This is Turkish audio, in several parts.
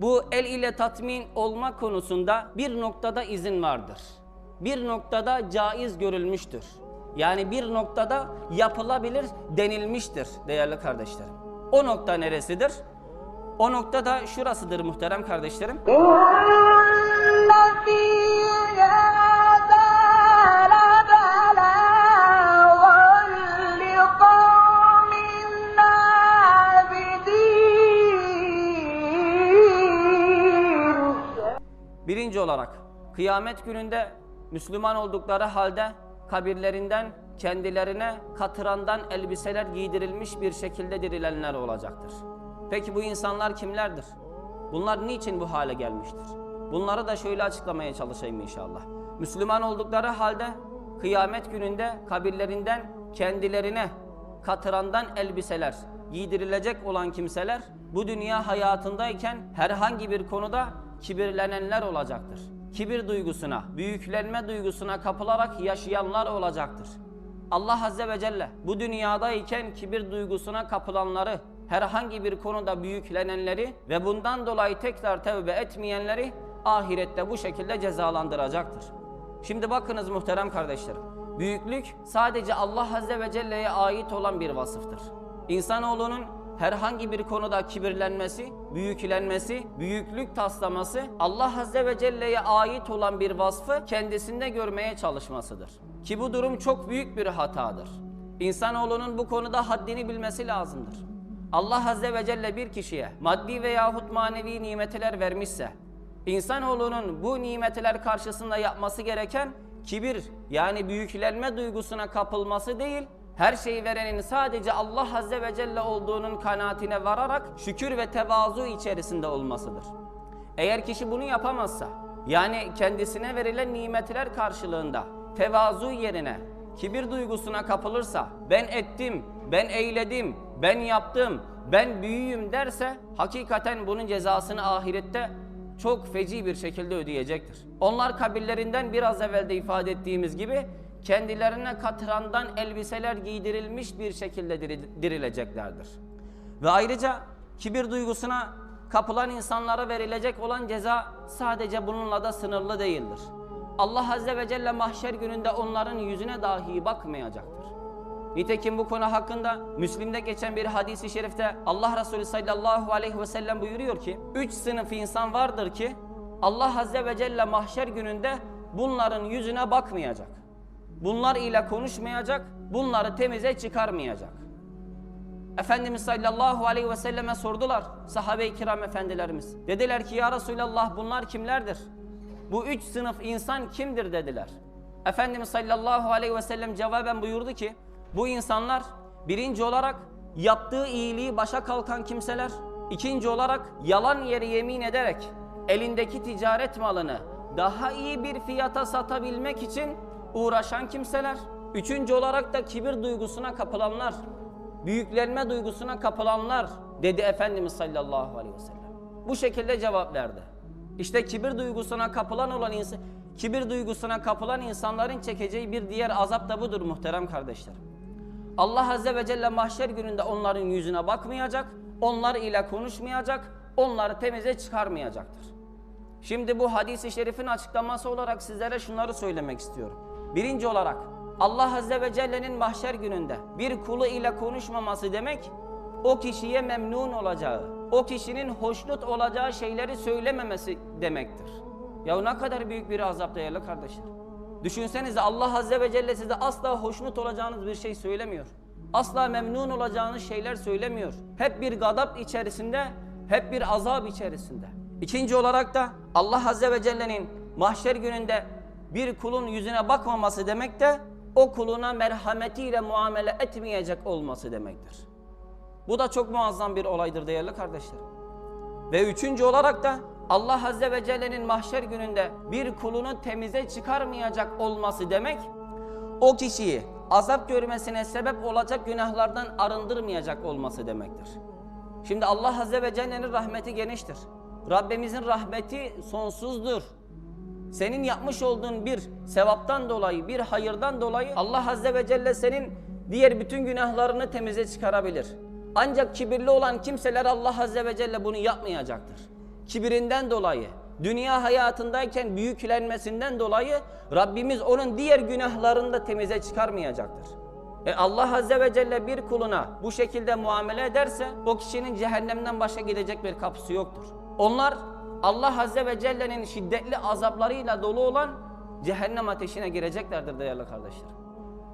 Bu el ile tatmin olma konusunda bir noktada izin vardır. Bir noktada caiz görülmüştür. Yani bir noktada yapılabilir denilmiştir değerli kardeşlerim. O nokta neresidir? O nokta da şurasıdır muhterem kardeşlerim. Birinci olarak kıyamet gününde Müslüman oldukları halde kabirlerinden kendilerine katırandan elbiseler giydirilmiş bir şekilde dirilenler olacaktır. Peki bu insanlar kimlerdir? Bunlar niçin bu hale gelmiştir? Bunları da şöyle açıklamaya çalışayım inşallah. Müslüman oldukları halde kıyamet gününde kabirlerinden kendilerine katırandan elbiseler giydirilecek olan kimseler bu dünya hayatındayken herhangi bir konuda kibirlenenler olacaktır. Kibir duygusuna, büyüklenme duygusuna kapılarak yaşayanlar olacaktır. Allah Azze ve Celle bu dünyadayken kibir duygusuna kapılanları, herhangi bir konuda büyüklenenleri ve bundan dolayı tekrar tevbe etmeyenleri ahirette bu şekilde cezalandıracaktır. Şimdi bakınız muhterem kardeşlerim. Büyüklük sadece Allah Azze ve Celle'ye ait olan bir vasıftır. İnsanoğlunun herhangi bir konuda kibirlenmesi, büyüklenmesi, büyüklük taslaması Allah Azze ve Celle'ye ait olan bir vasfı kendisinde görmeye çalışmasıdır. Ki bu durum çok büyük bir hatadır. İnsanoğlunun bu konuda haddini bilmesi lazımdır. Allah Azze ve Celle bir kişiye maddi veyahut manevi nimetler vermişse, İnsanoğlunun bu nimetler karşısında yapması gereken kibir yani büyüklenme duygusuna kapılması değil, her şeyi verenin sadece Allah Azze ve Celle olduğunun kanaatine vararak şükür ve tevazu içerisinde olmasıdır. Eğer kişi bunu yapamazsa, yani kendisine verilen nimetler karşılığında tevazu yerine kibir duygusuna kapılırsa, ben ettim, ben eyledim, ben yaptım, ben büyüğüm derse, hakikaten bunun cezasını ahirette çok feci bir şekilde ödeyecektir. Onlar kabirlerinden biraz evvel de ifade ettiğimiz gibi kendilerine katrandan elbiseler giydirilmiş bir şekilde diri- dirileceklerdir. Ve ayrıca kibir duygusuna kapılan insanlara verilecek olan ceza sadece bununla da sınırlı değildir. Allah Azze ve Celle mahşer gününde onların yüzüne dahi bakmayacaktır. Nitekim bu konu hakkında Müslim'de geçen bir hadisi şerifte Allah Resulü sallallahu aleyhi ve sellem buyuruyor ki Üç sınıf insan vardır ki Allah Azze ve Celle mahşer gününde bunların yüzüne bakmayacak. Bunlar ile konuşmayacak, bunları temize çıkarmayacak. Efendimiz sallallahu aleyhi ve selleme sordular sahabe-i kiram efendilerimiz. Dediler ki ya Resulallah bunlar kimlerdir? Bu üç sınıf insan kimdir dediler. Efendimiz sallallahu aleyhi ve sellem cevaben buyurdu ki bu insanlar birinci olarak yaptığı iyiliği başa kalkan kimseler, ikinci olarak yalan yere yemin ederek elindeki ticaret malını daha iyi bir fiyata satabilmek için uğraşan kimseler, üçüncü olarak da kibir duygusuna kapılanlar, büyüklenme duygusuna kapılanlar dedi Efendimiz sallallahu aleyhi ve sellem. Bu şekilde cevap verdi. İşte kibir duygusuna kapılan olan insan, kibir duygusuna kapılan insanların çekeceği bir diğer azap da budur muhterem kardeşlerim. Allah Azze ve Celle mahşer gününde onların yüzüne bakmayacak, onlar ile konuşmayacak, onları temize çıkarmayacaktır. Şimdi bu hadisi şerifin açıklaması olarak sizlere şunları söylemek istiyorum. Birinci olarak Allah Azze ve Celle'nin mahşer gününde bir kulu ile konuşmaması demek o kişiye memnun olacağı, o kişinin hoşnut olacağı şeyleri söylememesi demektir. Ya ne kadar büyük bir azap değerli kardeşler. Düşünsenize Allah Azze ve Celle size asla hoşnut olacağınız bir şey söylemiyor. Asla memnun olacağınız şeyler söylemiyor. Hep bir gadap içerisinde, hep bir azap içerisinde. İkinci olarak da Allah Azze ve Celle'nin mahşer gününde bir kulun yüzüne bakmaması demek de o kuluna merhametiyle muamele etmeyecek olması demektir. Bu da çok muazzam bir olaydır değerli kardeşlerim. Ve üçüncü olarak da Allah Azze ve Celle'nin mahşer gününde bir kulunu temize çıkarmayacak olması demek, o kişiyi azap görmesine sebep olacak günahlardan arındırmayacak olması demektir. Şimdi Allah Azze ve Celle'nin rahmeti geniştir. Rabbimizin rahmeti sonsuzdur. Senin yapmış olduğun bir sevaptan dolayı, bir hayırdan dolayı Allah Azze ve Celle senin diğer bütün günahlarını temize çıkarabilir. Ancak kibirli olan kimseler Allah Azze ve Celle bunu yapmayacaktır. kibirinden dolayı, dünya hayatındayken büyüklenmesinden dolayı Rabbimiz onun diğer günahlarını da temize çıkarmayacaktır. E Allah Azze ve Celle bir kuluna bu şekilde muamele ederse o kişinin cehennemden başka gidecek bir kapısı yoktur. Onlar Allah Azze ve Celle'nin şiddetli azaplarıyla dolu olan cehennem ateşine gireceklerdir değerli kardeşlerim.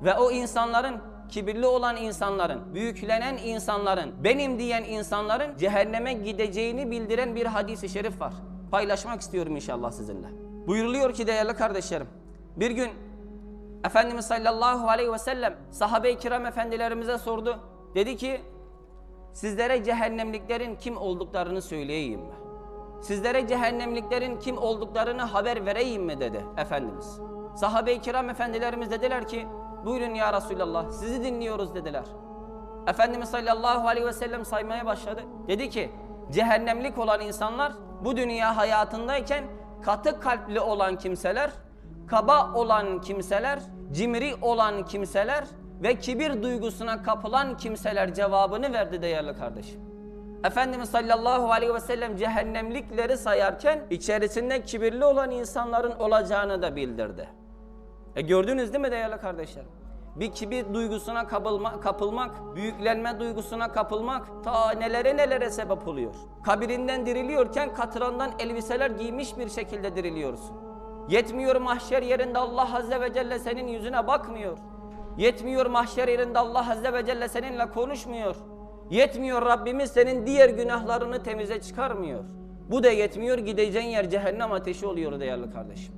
Ve o insanların, kibirli olan insanların, büyüklenen insanların, benim diyen insanların cehenneme gideceğini bildiren bir hadisi şerif var. Paylaşmak istiyorum inşallah sizinle. Buyuruluyor ki değerli kardeşlerim, bir gün Efendimiz sallallahu aleyhi ve sellem sahabe-i kiram efendilerimize sordu. Dedi ki, sizlere cehennemliklerin kim olduklarını söyleyeyim mi? Sizlere cehennemliklerin kim olduklarını haber vereyim mi dedi Efendimiz. Sahabe-i kiram efendilerimiz dediler ki buyurun ya Resulallah sizi dinliyoruz dediler. Efendimiz sallallahu aleyhi ve sellem saymaya başladı. Dedi ki cehennemlik olan insanlar bu dünya hayatındayken katı kalpli olan kimseler, kaba olan kimseler, cimri olan kimseler ve kibir duygusuna kapılan kimseler cevabını verdi değerli kardeşim. Efendimiz sallallahu aleyhi ve sellem cehennemlikleri sayarken içerisinde kibirli olan insanların olacağını da bildirdi. E gördünüz değil mi değerli kardeşlerim? Bir kibir duygusuna kapılma, kapılmak, büyüklenme duygusuna kapılmak ta nelere nelere sebep oluyor. Kabirinden diriliyorken katırandan elbiseler giymiş bir şekilde diriliyorsun. Yetmiyor mahşer yerinde Allah Azze ve Celle senin yüzüne bakmıyor. Yetmiyor mahşer yerinde Allah Azze ve Celle seninle konuşmuyor. Yetmiyor Rabbimiz senin diğer günahlarını temize çıkarmıyor. Bu da yetmiyor gideceğin yer cehennem ateşi oluyor değerli kardeşim.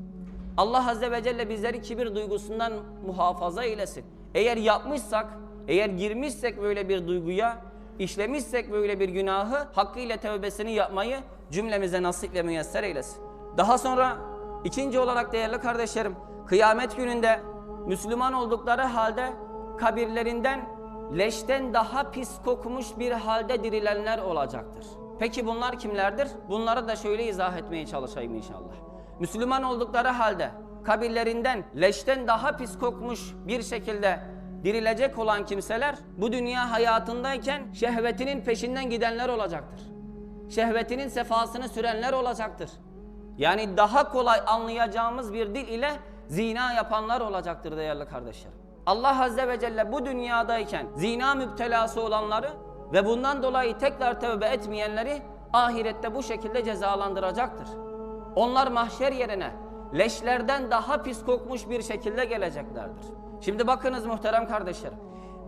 Allah Azze ve Celle bizleri kibir duygusundan muhafaza eylesin. Eğer yapmışsak, eğer girmişsek böyle bir duyguya, işlemişsek böyle bir günahı hakkıyla tövbesini yapmayı cümlemize nasip ve müyesser eylesin. Daha sonra ikinci olarak değerli kardeşlerim, kıyamet gününde Müslüman oldukları halde kabirlerinden leşten daha pis kokmuş bir halde dirilenler olacaktır. Peki bunlar kimlerdir? Bunları da şöyle izah etmeye çalışayım inşallah. Müslüman oldukları halde kabirlerinden leşten daha pis kokmuş bir şekilde dirilecek olan kimseler bu dünya hayatındayken şehvetinin peşinden gidenler olacaktır. Şehvetinin sefasını sürenler olacaktır. Yani daha kolay anlayacağımız bir dil ile zina yapanlar olacaktır değerli kardeşlerim. Allah Azze ve Celle bu dünyadayken zina müptelası olanları ve bundan dolayı tekrar tövbe etmeyenleri ahirette bu şekilde cezalandıracaktır. Onlar mahşer yerine leşlerden daha pis kokmuş bir şekilde geleceklerdir. Şimdi bakınız muhterem kardeşlerim.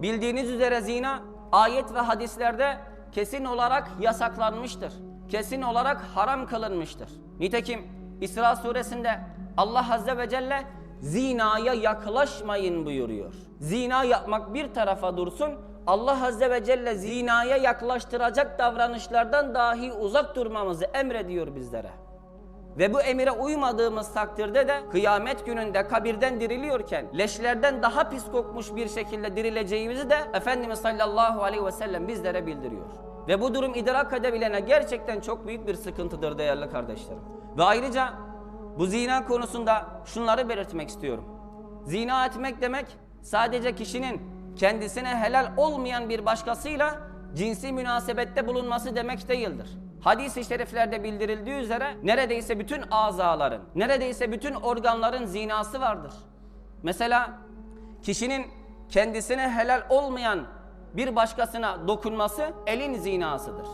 Bildiğiniz üzere zina ayet ve hadislerde kesin olarak yasaklanmıştır. Kesin olarak haram kılınmıştır. Nitekim İsra suresinde Allah Azze ve Celle zinaya yaklaşmayın buyuruyor. Zina yapmak bir tarafa dursun, Allah Azze ve Celle zinaya yaklaştıracak davranışlardan dahi uzak durmamızı emrediyor bizlere. Ve bu emire uymadığımız takdirde de kıyamet gününde kabirden diriliyorken leşlerden daha pis kokmuş bir şekilde dirileceğimizi de Efendimiz sallallahu aleyhi ve sellem bizlere bildiriyor. Ve bu durum idrak edebilene gerçekten çok büyük bir sıkıntıdır değerli kardeşlerim. Ve ayrıca bu zina konusunda şunları belirtmek istiyorum. Zina etmek demek sadece kişinin kendisine helal olmayan bir başkasıyla cinsi münasebette bulunması demek değildir. Hadis-i şeriflerde bildirildiği üzere neredeyse bütün azaların, neredeyse bütün organların zinası vardır. Mesela kişinin kendisine helal olmayan bir başkasına dokunması elin zinasıdır.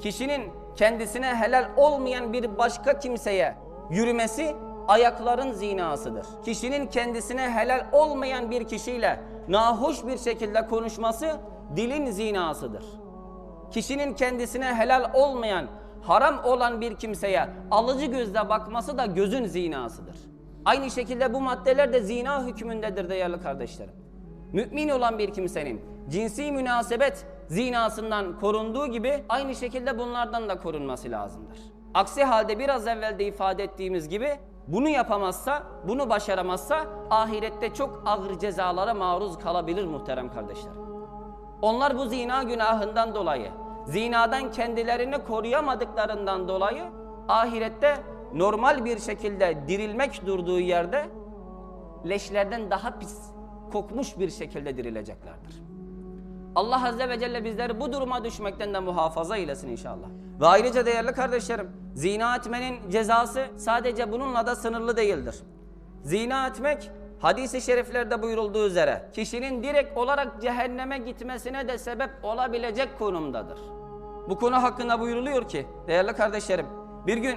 Kişinin kendisine helal olmayan bir başka kimseye yürümesi ayakların zinasıdır. Kişinin kendisine helal olmayan bir kişiyle nahoş bir şekilde konuşması dilin zinasıdır. Kişinin kendisine helal olmayan, haram olan bir kimseye alıcı gözle bakması da gözün zinasıdır. Aynı şekilde bu maddeler de zina hükmündedir değerli kardeşlerim. Mümin olan bir kimsenin cinsi münasebet zinasından korunduğu gibi aynı şekilde bunlardan da korunması lazımdır. Aksi halde biraz evvel de ifade ettiğimiz gibi bunu yapamazsa, bunu başaramazsa ahirette çok ağır cezalara maruz kalabilir muhterem kardeşlerim. Onlar bu zina günahından dolayı, zinadan kendilerini koruyamadıklarından dolayı ahirette normal bir şekilde dirilmek durduğu yerde leşlerden daha pis kokmuş bir şekilde dirileceklerdir. Allah Azze ve Celle bizleri bu duruma düşmekten de muhafaza eylesin inşallah. Ve ayrıca değerli kardeşlerim, zina etmenin cezası sadece bununla da sınırlı değildir. Zina etmek hadis-i şeriflerde buyurulduğu üzere kişinin direkt olarak cehenneme gitmesine de sebep olabilecek konumdadır. Bu konu hakkında buyuruluyor ki değerli kardeşlerim bir gün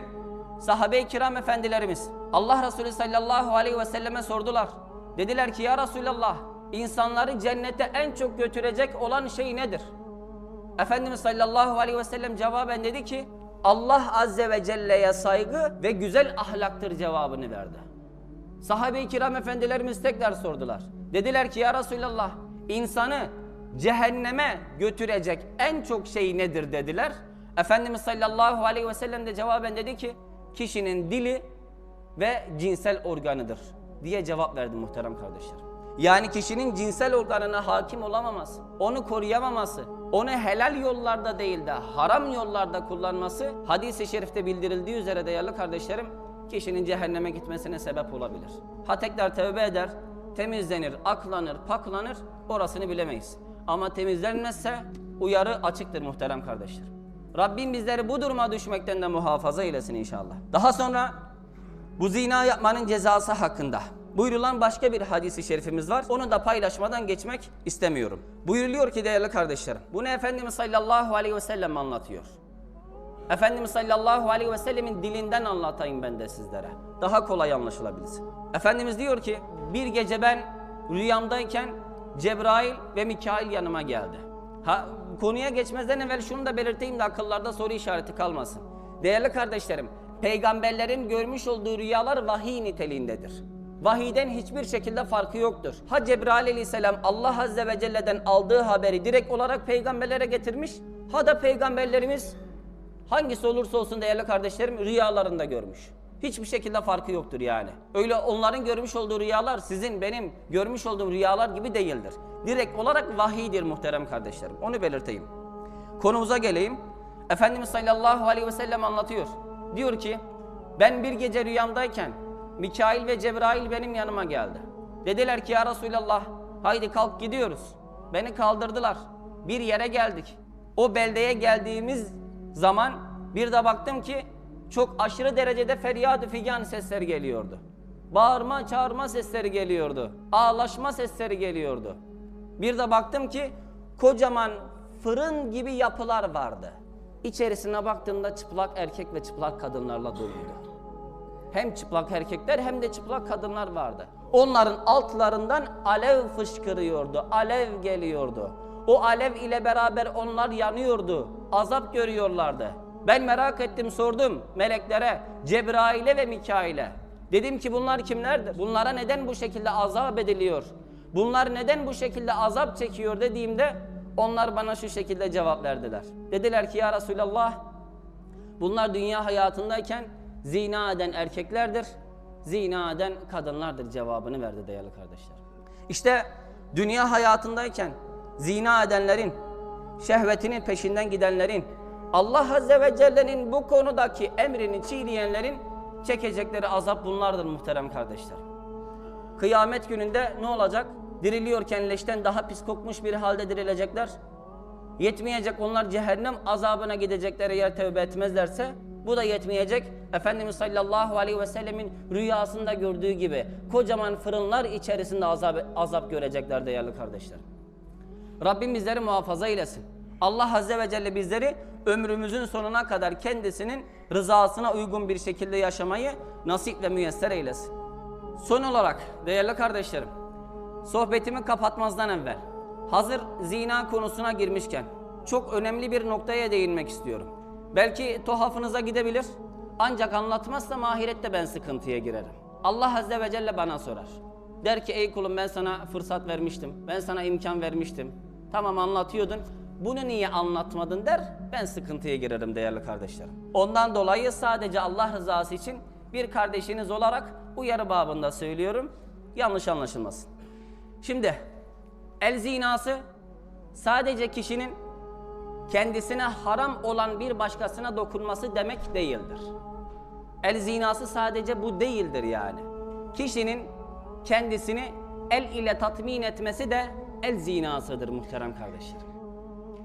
sahabe-i kiram efendilerimiz Allah Resulü sallallahu aleyhi ve selleme sordular. Dediler ki ya Resulallah insanları cennete en çok götürecek olan şey nedir? Efendimiz sallallahu aleyhi ve sellem cevaben dedi ki Allah azze ve celle'ye saygı ve güzel ahlaktır cevabını verdi. Sahabe-i kiram efendilerimiz tekrar sordular. Dediler ki ya Resulallah insanı cehenneme götürecek en çok şey nedir dediler. Efendimiz sallallahu aleyhi ve sellem de cevaben dedi ki kişinin dili ve cinsel organıdır diye cevap verdi muhterem kardeşlerim. Yani kişinin cinsel organına hakim olamaması, onu koruyamaması, onu helal yollarda değil de haram yollarda kullanması hadis-i şerifte bildirildiği üzere değerli kardeşlerim kişinin cehenneme gitmesine sebep olabilir. Ha tekrar tövbe eder, temizlenir, aklanır, paklanır orasını bilemeyiz. Ama temizlenmezse uyarı açıktır muhterem kardeşler. Rabbim bizleri bu duruma düşmekten de muhafaza eylesin inşallah. Daha sonra bu zina yapmanın cezası hakkında buyurulan başka bir hadisi şerifimiz var. Onu da paylaşmadan geçmek istemiyorum. Buyuruluyor ki değerli kardeşlerim. Bunu Efendimiz sallallahu aleyhi ve sellem anlatıyor. Efendimiz sallallahu aleyhi ve sellemin dilinden anlatayım ben de sizlere. Daha kolay anlaşılabilsin. Efendimiz diyor ki bir gece ben rüyamdayken Cebrail ve Mikail yanıma geldi. Ha, konuya geçmezden evvel şunu da belirteyim de akıllarda soru işareti kalmasın. Değerli kardeşlerim, peygamberlerin görmüş olduğu rüyalar vahiy niteliğindedir. Vahiyden hiçbir şekilde farkı yoktur. Ha Cebrail aleyhisselam Allah azze ve celle'den aldığı haberi direkt olarak peygamberlere getirmiş. Ha da peygamberlerimiz hangisi olursa olsun değerli kardeşlerim rüyalarında görmüş. Hiçbir şekilde farkı yoktur yani. Öyle onların görmüş olduğu rüyalar sizin benim görmüş olduğum rüyalar gibi değildir. Direkt olarak vahiydir muhterem kardeşlerim. Onu belirteyim. Konumuza geleyim. Efendimiz sallallahu aleyhi ve sellem anlatıyor. Diyor ki ben bir gece rüyamdayken Mikail ve Cebrail benim yanıma geldi. Dediler ki ya Resulallah haydi kalk gidiyoruz. Beni kaldırdılar. Bir yere geldik. O beldeye geldiğimiz zaman bir de baktım ki çok aşırı derecede feryat figan sesleri geliyordu. Bağırma çağırma sesleri geliyordu. Ağlaşma sesleri geliyordu. Bir de baktım ki kocaman fırın gibi yapılar vardı. İçerisine baktığımda çıplak erkek ve çıplak kadınlarla doluydu. Hem çıplak erkekler hem de çıplak kadınlar vardı. Onların altlarından alev fışkırıyordu, alev geliyordu. O alev ile beraber onlar yanıyordu, azap görüyorlardı. Ben merak ettim, sordum meleklere, Cebrail'e ve Mikail'e. Dedim ki bunlar kimlerdir? Bunlara neden bu şekilde azap ediliyor? Bunlar neden bu şekilde azap çekiyor dediğimde onlar bana şu şekilde cevap verdiler. Dediler ki ya Resulallah bunlar dünya hayatındayken zina eden erkeklerdir, zina eden kadınlardır cevabını verdi değerli kardeşler. İşte dünya hayatındayken zina edenlerin, şehvetinin peşinden gidenlerin, Allah Azze ve Celle'nin bu konudaki emrini çiğneyenlerin çekecekleri azap bunlardır muhterem kardeşler. Kıyamet gününde ne olacak? Diriliyorken leşten daha pis kokmuş bir halde dirilecekler. Yetmeyecek onlar cehennem azabına gidecekleri eğer tövbe etmezlerse bu da yetmeyecek. Efendimiz sallallahu aleyhi ve sellemin rüyasında gördüğü gibi kocaman fırınlar içerisinde azap, azap görecekler değerli kardeşler. Rabbim bizleri muhafaza eylesin. Allah Azze ve Celle bizleri ömrümüzün sonuna kadar kendisinin rızasına uygun bir şekilde yaşamayı nasip ve müyesser eylesin. Son olarak değerli kardeşlerim, sohbetimi kapatmazdan evvel hazır zina konusuna girmişken çok önemli bir noktaya değinmek istiyorum. Belki tuhafınıza gidebilir ancak anlatmazsam ahirette ben sıkıntıya girerim. Allah Azze ve Celle bana sorar. Der ki ey kulum ben sana fırsat vermiştim, ben sana imkan vermiştim. Tamam anlatıyordun, bunu niye anlatmadın der, ben sıkıntıya girerim değerli kardeşlerim. Ondan dolayı sadece Allah rızası için bir kardeşiniz olarak uyarı babında söylüyorum, yanlış anlaşılmasın. Şimdi el zinası sadece kişinin kendisine haram olan bir başkasına dokunması demek değildir. El zinası sadece bu değildir yani. Kişinin kendisini el ile tatmin etmesi de el zinasıdır muhterem kardeşlerim.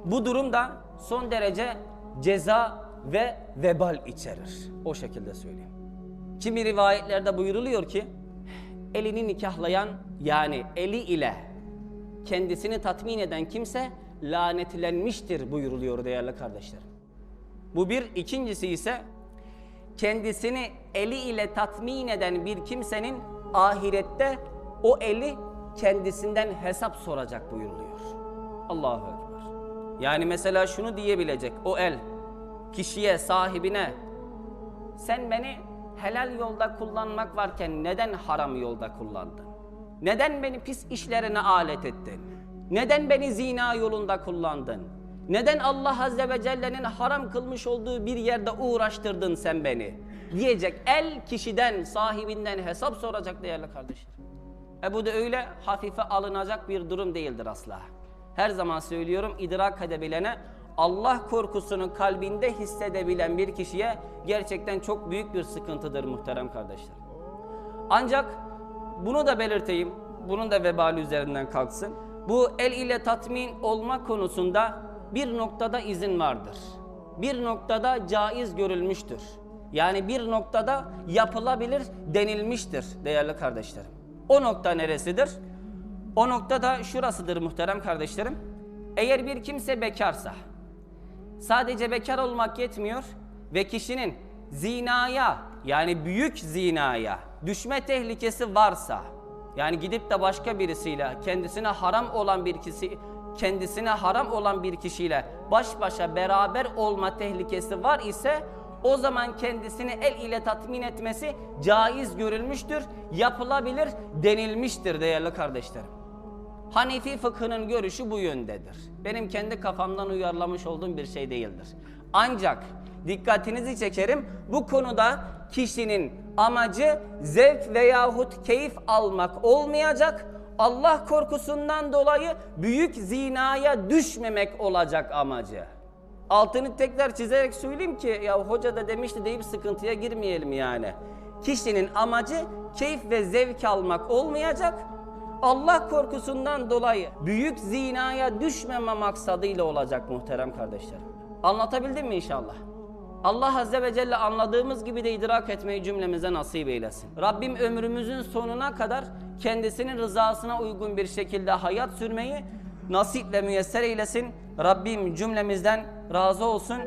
Bu durum da son derece ceza ve vebal içerir. O şekilde söyleyeyim. Kimi rivayetlerde buyuruluyor ki elini nikahlayan yani eli ile kendisini tatmin eden kimse lanetlenmiştir buyuruluyor değerli kardeşlerim. Bu bir. ikincisi ise kendisini eli ile tatmin eden bir kimsenin ahirette o eli kendisinden hesap soracak buyuruluyor. Allahu Ekber. Yani mesela şunu diyebilecek o el kişiye, sahibine sen beni helal yolda kullanmak varken neden haram yolda kullandın? Neden beni pis işlerine alet ettin? Neden beni zina yolunda kullandın? Neden Allah Azze ve Celle'nin haram kılmış olduğu bir yerde uğraştırdın sen beni? Diyecek el kişiden, sahibinden hesap soracak değerli kardeşlerim. E bu da öyle hafife alınacak bir durum değildir asla. Her zaman söylüyorum idrak edebilene Allah korkusunu kalbinde hissedebilen bir kişiye gerçekten çok büyük bir sıkıntıdır muhterem kardeşler. Ancak bunu da belirteyim, bunun da vebali üzerinden kalksın. Bu el ile tatmin olma konusunda bir noktada izin vardır. Bir noktada caiz görülmüştür. Yani bir noktada yapılabilir denilmiştir değerli kardeşlerim. O nokta neresidir? O nokta da şurasıdır muhterem kardeşlerim. Eğer bir kimse bekarsa, sadece bekar olmak yetmiyor ve kişinin zinaya yani büyük zinaya düşme tehlikesi varsa yani gidip de başka birisiyle kendisine haram olan bir kişi kendisine haram olan bir kişiyle baş başa beraber olma tehlikesi var ise o zaman kendisini el ile tatmin etmesi caiz görülmüştür, yapılabilir denilmiştir değerli kardeşlerim. Hanefi fıkhının görüşü bu yöndedir. Benim kendi kafamdan uyarlamış olduğum bir şey değildir. Ancak dikkatinizi çekerim bu konuda kişinin amacı zevk veyahut keyif almak olmayacak. Allah korkusundan dolayı büyük zinaya düşmemek olacak amacı. Altını tekrar çizerek söyleyeyim ki ya hoca da demişti deyip sıkıntıya girmeyelim yani. Kişinin amacı keyif ve zevk almak olmayacak. Allah korkusundan dolayı büyük zinaya düşmeme maksadıyla olacak muhterem kardeşlerim. Anlatabildim mi inşallah? Allah Azze ve Celle anladığımız gibi de idrak etmeyi cümlemize nasip eylesin. Rabbim ömrümüzün sonuna kadar kendisinin rızasına uygun bir şekilde hayat sürmeyi nasip ve müyesser eylesin. Rabbim cümlemizden razı olsun.